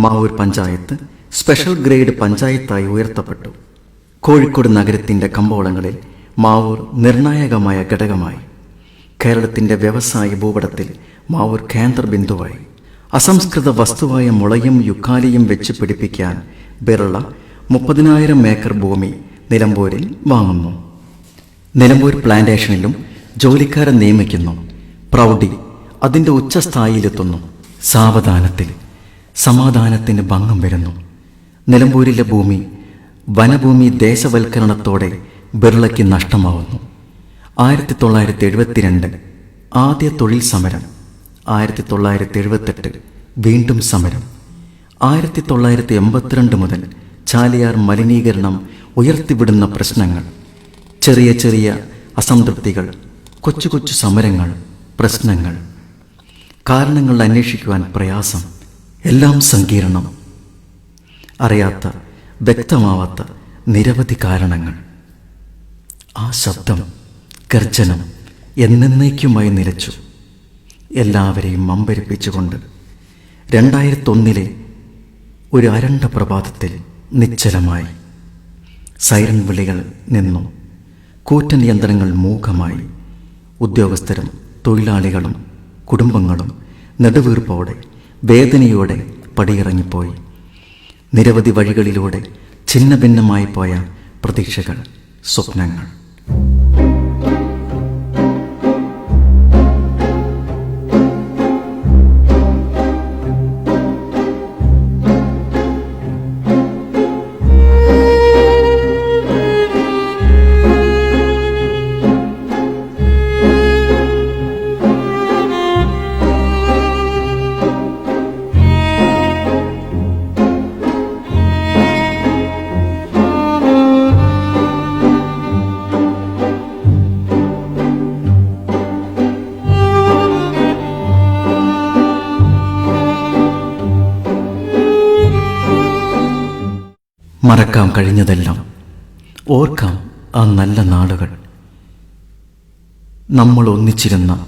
Mavoor panchayat special grade പഞ്ചായത്തായി ഉയർത്തപ്പെട്ടു. കോഴിക്കോട് നഗരത്തിന്റെ കമ്പോളങ്ങളിൽ മാവൂർ നിർണായകമായ ഘടകമായി. കേരളത്തിന്റെ വ്യവസായ ഭൂപടത്തിൽ മാവൂർ കേന്ദ്ര ബിന്ദുവായി. അസംസ്കൃത വസ്തുവായ മുളയും യുക്കാലിയും വെച്ച് പിടിപ്പിക്കാൻ ബിർള മുപ്പതിനായിരം ഏക്കർ ഭൂമി നിലമ്പൂരിൽ വാങ്ങുന്നു. നിലമ്പൂർ പ്ലാന്റേഷനിലും ജോലിക്കാരെ നിയമിക്കുന്നു. പ്രൗഢി അതിന്റെ ഉച്ചസ്ഥായിയിലെത്തുന്നു. സാവധാനത്തിൽ സമാധാനത്തിന് ഭംഗം വരുന്നു. നിലമ്പൂരിലെ ഭൂമി വനഭൂമി ദേശവൽക്കരണത്തോടെ ബിർളയ്ക്ക് നഷ്ടമാവുന്നു. ആയിരത്തി തൊള്ളായിരത്തി എഴുപത്തിരണ്ട് ആദ്യ തൊഴിൽ സമരം ആയിരത്തി തൊള്ളായിരത്തി എഴുപത്തെട്ട് വീണ്ടും സമരം. ആയിരത്തി തൊള്ളായിരത്തി എൺപത്തിരണ്ട് മുതൽ ചാലിയാർ മലിനീകരണം ഉയർത്തിവിടുന്ന പ്രശ്നങ്ങൾ ചെറിയ ചെറിയ അസംതൃപ്തികൾ കൊച്ചു കൊച്ചു സമരങ്ങൾ പ്രശ്നങ്ങൾ. കാരണങ്ങൾ അന്വേഷിക്കുവാൻ പ്രയാസം. എല്ലാം സങ്കീർണം. അറിയാത്ത വ്യക്തമാവാത്ത നിരവധി കാരണങ്ങൾ. ആ ശബ്ദം ഗർജനം എന്നേക്കുമായി നിലച്ചു. എല്ലാവരെയും അമ്പരിപ്പിച്ചുകൊണ്ട് രണ്ടായിരത്തൊന്നിലെ ഒരു അരണ്ട പ്രഭാതത്തിൽ നിശ്ചലമായി. സൈറൻ വിളികൾ നിന്നു. കൂറ്റൻ യന്ത്രങ്ങൾ മൂകമായി. ഉദ്യോഗസ്ഥരും തൊഴിലാളികളും കുടുംബങ്ങളും നെടുവീർപ്പോടെ വേദനയോടെ പടിയിറങ്ങിപ്പോയി. നിരവധി വഴികളിലൂടെ ഛിന്ന ഭിന്നമായി പോയ പ്രതീക്ഷകൾ സ്വപ്നങ്ങൾ. മറക്കാം കഴിഞ്ഞതെല്ലാം. ഓർക്കാം ആ നല്ല നാളുകൾ. നമ്മൾ ഒന്നിച്ചിരുന്ന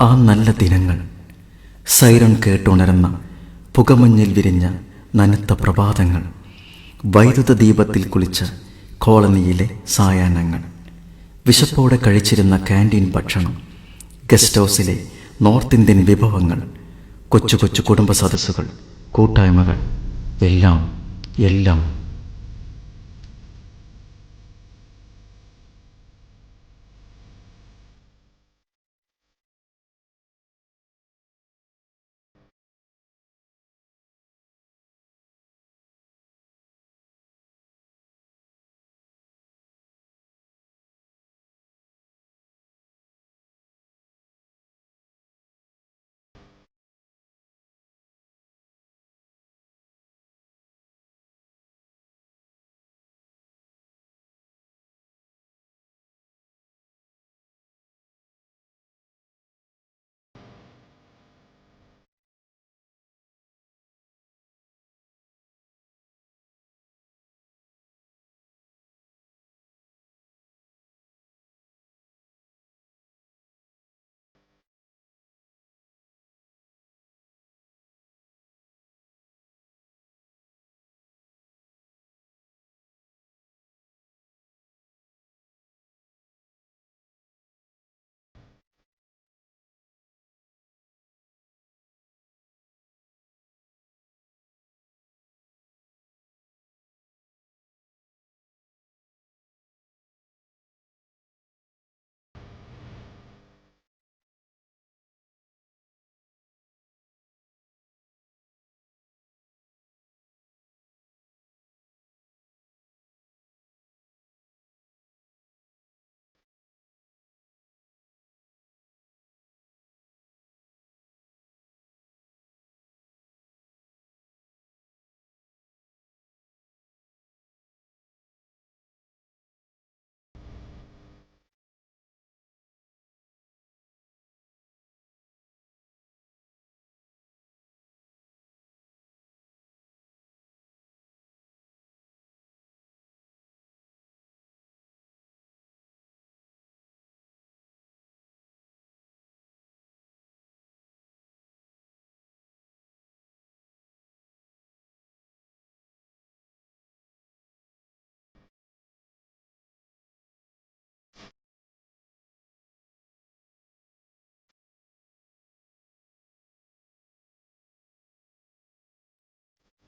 ആ നല്ല ദിനങ്ങൾ. സൈറൺ കേട്ടുണരുന്ന പുകമഞ്ഞിൽ വിരിഞ്ഞ നനുത്ത പ്രഭാതങ്ങൾ. വൈദ്യുത ദീപത്തിൽ കുളിച്ച കോളനിയിലെ സായാഹ്നങ്ങൾ. വിശപ്പോടെ കഴിച്ചിരുന്ന ക്യാന്റീൻ ഭക്ഷണം. ഗസ്റ്റ് ഹൗസിലെ നോർത്ത് ഇന്ത്യൻ വിഭവങ്ങൾ. കൊച്ചു കൊച്ചു കുടുംബ സദസ്സുകൾ കൂട്ടായ്മകൾ. എല്ലാം എല്ലാം.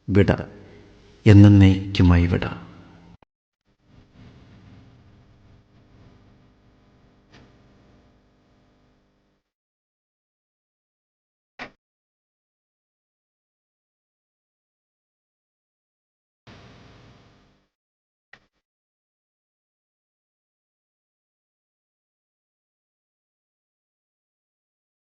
വിട. എന്നേക്കുമായി വിട.